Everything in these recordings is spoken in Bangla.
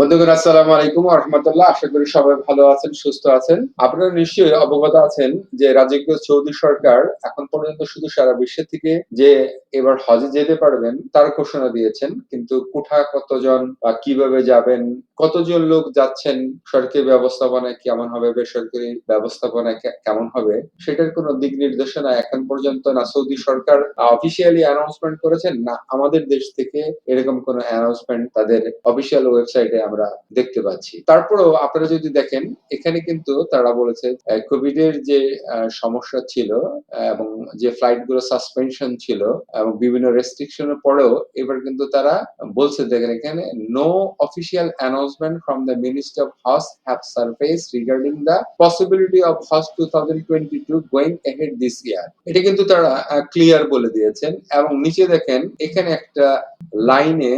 বন্ধুগণ, আসসালামু আলাইকুম রহমতুল্লাহ। আশা করি সবাই ভালো আছেন, সুস্থ আছেন। আপনারা নিশ্চয়ই অবগত আছেন যে রাজকীয় সৌদি সরকার এখন পর্যন্ত শুধু সারা বিশ্ব থেকে যে এবার হজে যেতে পারবেন, তার ঘোষণা দিয়েছেন। কিন্তু কোঠা কতজন বা কীভাবে যাবেন, কতজন লোক যাচ্ছেন, সরকারি ব্যবস্থাপনায় কেমন হবে, বেসরকারি ব্যবস্থাপনায় কে- কেমন হবে, সেটার কোনো দিক নির্দেশনা এখন পর্যন্ত না সৌদি সরকার অফিসিয়ালি অ্যানাউন্সমেন্ট করেছেন, না আমাদের দেশ থেকে এরকম কোনো অ্যানাউন্সমেন্ট তাদের অফিসিয়াল ওয়েবসাইটে আমরা দেখতে পাচ্ছি। তারপরেও আপনারা যদি দেখেন, এখানে কিন্তু তারা বলেছে কোভিড এর যে সমস্যা ছিল এবং যে ফ্লাইটগুলো সাসপেনশন ছিল, এবং বিভিন্ন রেস্ট্রিকশনের পরেও এবার কিন্তু তারা বলছে, দেখেন এখানে no official announcement from the ministry of Hajj have surface regarding the possibility of Hajj two thousand twenty two going ahead this year এটা কিন্তু তারা ক্লিয়ার বলে দিয়েছেন। এবং নিচে দেখেন, এখানে একটা লাইনে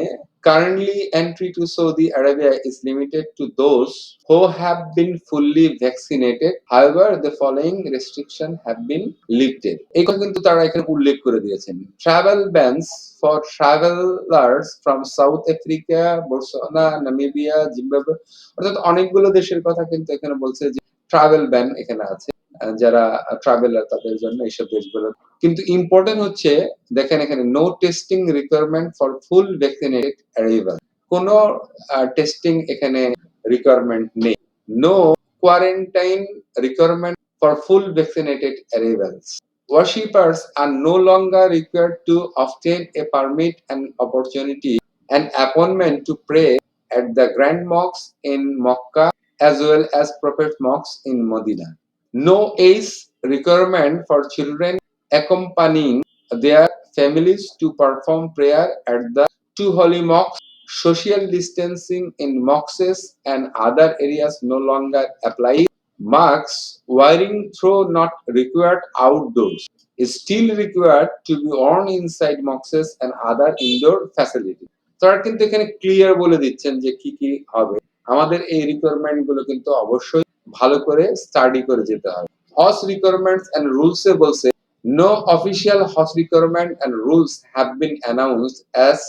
currently entry to Saudi Arabia is limited to those who have been fully vaccinated. However, the following restriction have been lifted. এই কথা কিন্তু তারা এখানে উল্লেখ করে দিয়েছেন ট্রাভেল ব্যান্স ফর ট্রাভেলার্স অনেকগুলো দেশের কথা কিন্তু এখানে বলছে যে ট্রাভেল ব্যান এখানে আছে যারা ট্রাভেলার তাদের জন্য এইসব দেশগুলো। কিন্তু ইম্পর্টেন্ট হচ্ছে, দেখেন এখানে no testing requirement for full vaccinated arrival কোন টেস্টিং এখানে রিকোয়ারমেন্ট নেই। No quarantine requirement for full vaccinated arrivals ওয়ার্শিপার্স are no longer required to obtain a permit and opportunity and appointment to pray at the grand Mox in Mecca as well as prophet Mox in Medina No age requirement for children accompanying their families to perform prayer at the two holy mosques. Social distancing in mosques and other areas no longer apply. Masks wearing through not required outdoors is still required to be worn inside mosques and other indoor facilities. তারা কিন্তু এখানে ক্লিয়ার বলে দিচ্ছেন যে কি কি হবে আমাদের এই রিকোয়ারমেন্টগুলো কিন্তু অবশ্যই ভালো করে স্টাডি করে যেতে হবে হজ রিকোয়ারমেন্টস এন্ড রুলস এ বলছে no official Hajj requirement and rules have been announced as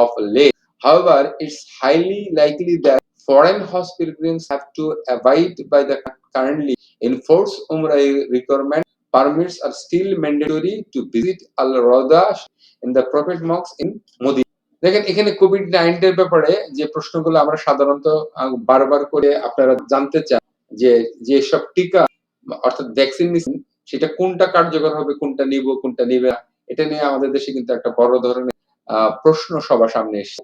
of late However, it's highly likely that foreign Hajj pilgrims have to abide by the currently enforced Umrah requirement. Permits are still mandatory to visit Al Rawdah in the Prophet Mosque in Medina. দেখেন এখানে কোভিড নাইন্টিনের ব্যাপারে যে প্রশ্নগুলো আমরা সাধারণত বারবার করে আপনারা জানতে চান যে যে সব টিকা, অর্থাৎ ভ্যাকসিন সেটা কোনটা কার্যকর হবে, কোনটা নিব, কোনটা নিবে এটা নিয়ে আমাদের দেশে কিন্তু একটা বড় ধরনের প্রশ্ন সবার সামনে এসেছে।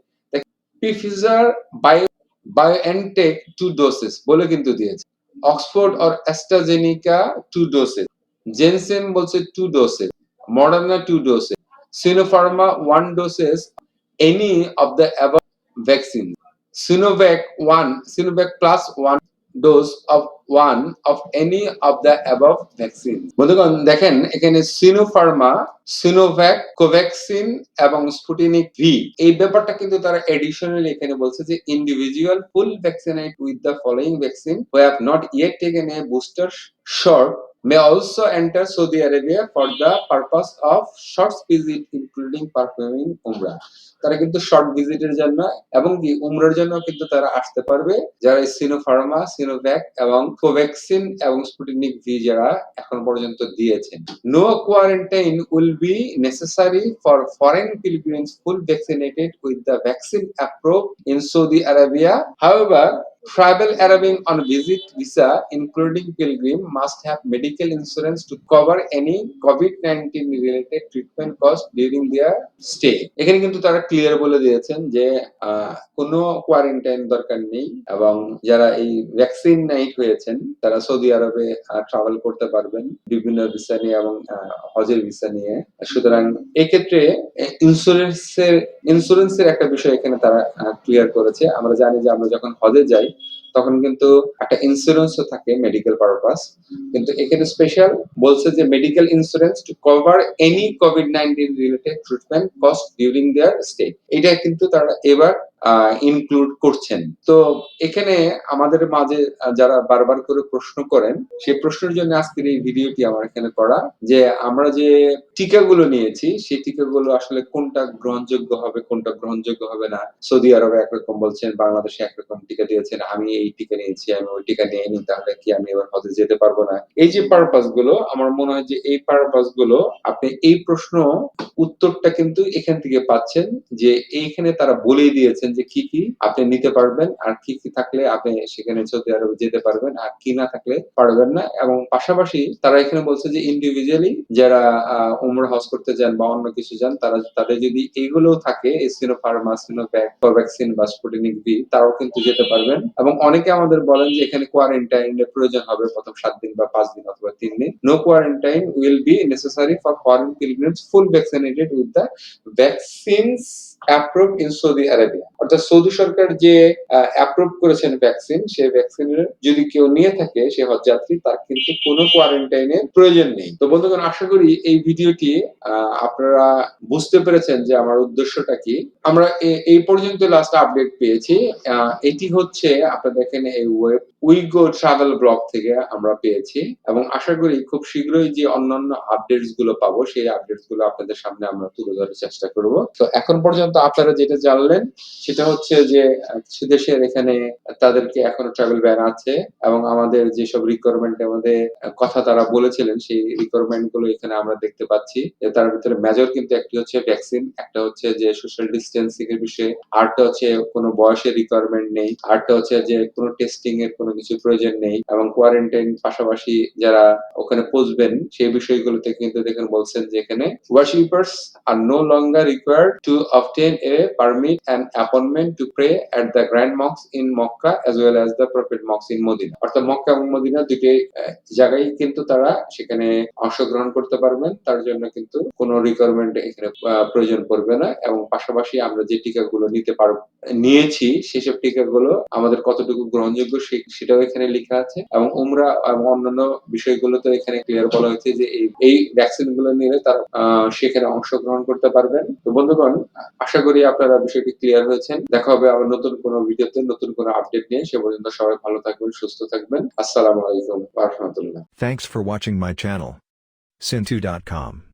বায়ো বায়োএনটেক টু ডোসেস বলে কিন্তু দিয়েছে। Oxford or AstraZeneca two doses Janssen বলছে two doses Moderna two doses Sinopharm one doses any of the above vaccine Sinovac one Sinovac plus one dose of one of any of the above vaccine বন্ধুগণ, দেখেন, এখানে সিনোফার্মা সিনোভ্যাক কোভ্যাক্সিন এবং স্পুটিনিক ভি এই ব্যাপারটা কিন্তু তারা এডিশনালি এখানে বলছে যে individual full vaccinate with the following vaccine who have not yet taken a booster shot may also enter Saudi Arabia for the purpose of short visit, including performing umrah. তারা কিন্তু শর্ট ভিজিটের জন্য এবং কি উমরার জন্য কিন্তু তারা আসতে পারবে। যারা সিনোফার্মা সিনোভ্যাক এবং কোভ্যাক্সিন এবং স্পুটনিক ভি যারা এখন পর্যন্ত দিয়েছেন। No quarantine will be necessary for foreign pilgrims full vaccinated with the vaccine approve in Saudi Arabia however Travel arriving on visit visa, including pilgrim, must have medical insurance to cover any COVID-19 related treatment cost during their stay. এখানে কিন্তু তারা ক্লিয়ার বলে দিয়েছেন যে কোনো কোয়ারেন্টাইন দরকার নেই এবং যারা এই ভ্যাকসিন নাইট হয়েছেন তারা সৌদি আরবে ট্রাভেল করতে পারবেন বিভিন্ন ভিসা নিয়ে এবং হজের ভিসা নিয়ে সুতরাং এক্ষেত্রে ইন্স্যুরেন্সের ইন্স্যুরেন্সের একটা বিষয় এখানে তারা ক্লিয়ার করেছে আমরা জানি যে আমরা যখন হজে যাই তখন কিন্তু একটা ইন্স্যুরেন্সও থাকে মেডিকেল পারপাস কিন্তু এখানে স্পেশাল বলছে যে medical insurance to cover any Covid nineteen related treatment cost during their stay এটা কিন্তু তারা এবার ইনক্লুড করছেন। তো এখানে আমাদের মাঝে যারা বারবার করে প্রশ্ন করেন সেই প্রশ্নের জন্য আজকের এই ভিডিওটি আমার এখানে করা, যে আমরা যে টিকাগুলো নিয়েছি, সেই টিকাগুলো আসলে কোনটা গ্রহণযোগ্য হবে, কোনটা গ্রহণযোগ্য হবে না? সৌদি আরবে একরকম বলছেন, বাংলাদেশে একরকম টিকা দিয়েছেন, আমি এই টিকা নিয়েছি, আমি ওই টিকা নিয়ে নি তাহলে কি আমি এবার হজে যেতে পারব না? এই যে পারপাসগুলো আমার মনে হয় যে এই পারপাসগুলো আপনি এই প্রশ্ন উত্তরটা কিন্তু এখান থেকে পাচ্ছেন, যে এইখানে তারা বলেই দিয়েছেন যে কি কি আপনি নিতে পারবেন আর কি কি থাকলে আপনি সেখানে সৌদি আরবে যেতে পারবেন আর কি না থাকলে পারবেন না। এবং পাশাপাশি তারা এখানে বলছে যে ইন্ডিভিজুয়ালি যারা উমরা হজ করতে যান বা অন্য কিছু যান, তারা, তাদের যদি এগুলো থাকে সিনো ফার্মা সিনোভ্যাক কোভ্যাক্সিন বা স্পুটনিক ভি তারাও কিন্তু যেতে পারবেন। এবং অনেকে আমাদের বলেন যে এখানে কোয়ারেন্টাইনের প্রয়োজন হবে প্রথম সাত দিন বা পাঁচ দিন অথবা তিন দিন। No quarantine will be necessary for foreign pilgrims full vaccinated with the vaccines approve in Saudi Arabia অর্থাৎ সৌদি সরকার যে অ্যাপ্রুভ করেছেন ভ্যাকসিন যদি কেউ নিয়ে থাকে, সে তার কিন্তু কোনো কোয়ারেন্টাইনের প্রয়োজন নেই। তো বন্ধুগণ, আশা করি এই ভিডিওটি আপনারা বুঝতে পেরেছেন যে আমার উদ্দেশ্যটা কি। আমরা এই পর্যন্ত লাস্ট আপডেট পেয়েছি। এটি হচ্ছে আপনারা দেখেন এই ওয়েব উইগো ট্রাভেল ব্লগ থেকে আমরা পেয়েছি। এবং আশা করি খুব শীঘ্রই যে অন্যান্য আপডেটসগুলো পাবো, সেই আপডেটসগুলো আপনাদের সামনে আমরা তুলে ধরার চেষ্টা করব। তো এখন পর্যন্ত আপনারা যেটা জানলেন সেটা হচ্ছে যে দেশের এখানে তাদেরকে এখনও ট্রাভেল ব্যান আছে এবং আমাদের যেসব রিকোয়ারমেন্টের মধ্যে আহ, কথা তারা বলেছিলেন সেই রিকোয়ারমেন্টগুলো এখানে আমরা দেখতে পাচ্ছি। যে তার ভিতরে মেজর কিন্তু একটি হচ্ছে ভ্যাকসিন একটা হচ্ছে যে সোশ্যাল ডিস্টেন্সিং এর বিষয়ে আরটা হচ্ছে কোনো বয়সের রিকোয়ারমেন্ট নেই আরটা হচ্ছে যে কোনো টেস্টিং এর কোনো কিছু প্রয়োজন নেই এবং কোয়ারেন্টাইন পাশাপাশি যারা ওখানে পৌঁছবেন সেই বিষয়গুলোতে কিন্তু দেখেন বলছেন যে এখানে are no no longer to to obtain a permit and appointment to pray at the grand mosque in Mecca as well as the prophet mosque in Medina. অর্থাৎ মক্কা এবং মদিনা দুটি জায়গায় কিন্তু তারা সেখানে অংশগ্রহণ করতে পারবেন। তার জন্য কিন্তু কোনো রিকোয়ারমেন্ট এখানে প্রয়োজন পড়বে না। এবং পাশাপাশি আমরা যে টিকাগুলো নিতে পারব নিয়েছি, সেসব টিকাগুলো আমাদের কতটুকু গ্রহণযোগ্য সেটাও এখানে লেখা আছে। এবং উমরা এবং অন্যান্য বিষয়গুলো তো এখানে ক্লিয়ার বলা হয়েছে যে এই ভ্যাকসিনগুলো নিলে তারা সেখানে অংশগ্রহণ করতে পারবেন। তো বন্ধুগণ আশা করি আপনারা বিষয়টি ক্লিয়ার হয়েছেন। দেখা হবে আবার নতুন কোনো ভিডিওতে, নতুন কোনো আপডেট নিয়ে। সে পর্যন্ত সবাই ভালো থাকবেন, সুস্থ থাকবেন। আসসালামু আলাইকুম ওয়া রাহমাতুল্লাহ। Thanks for watching my channel. Sintu.com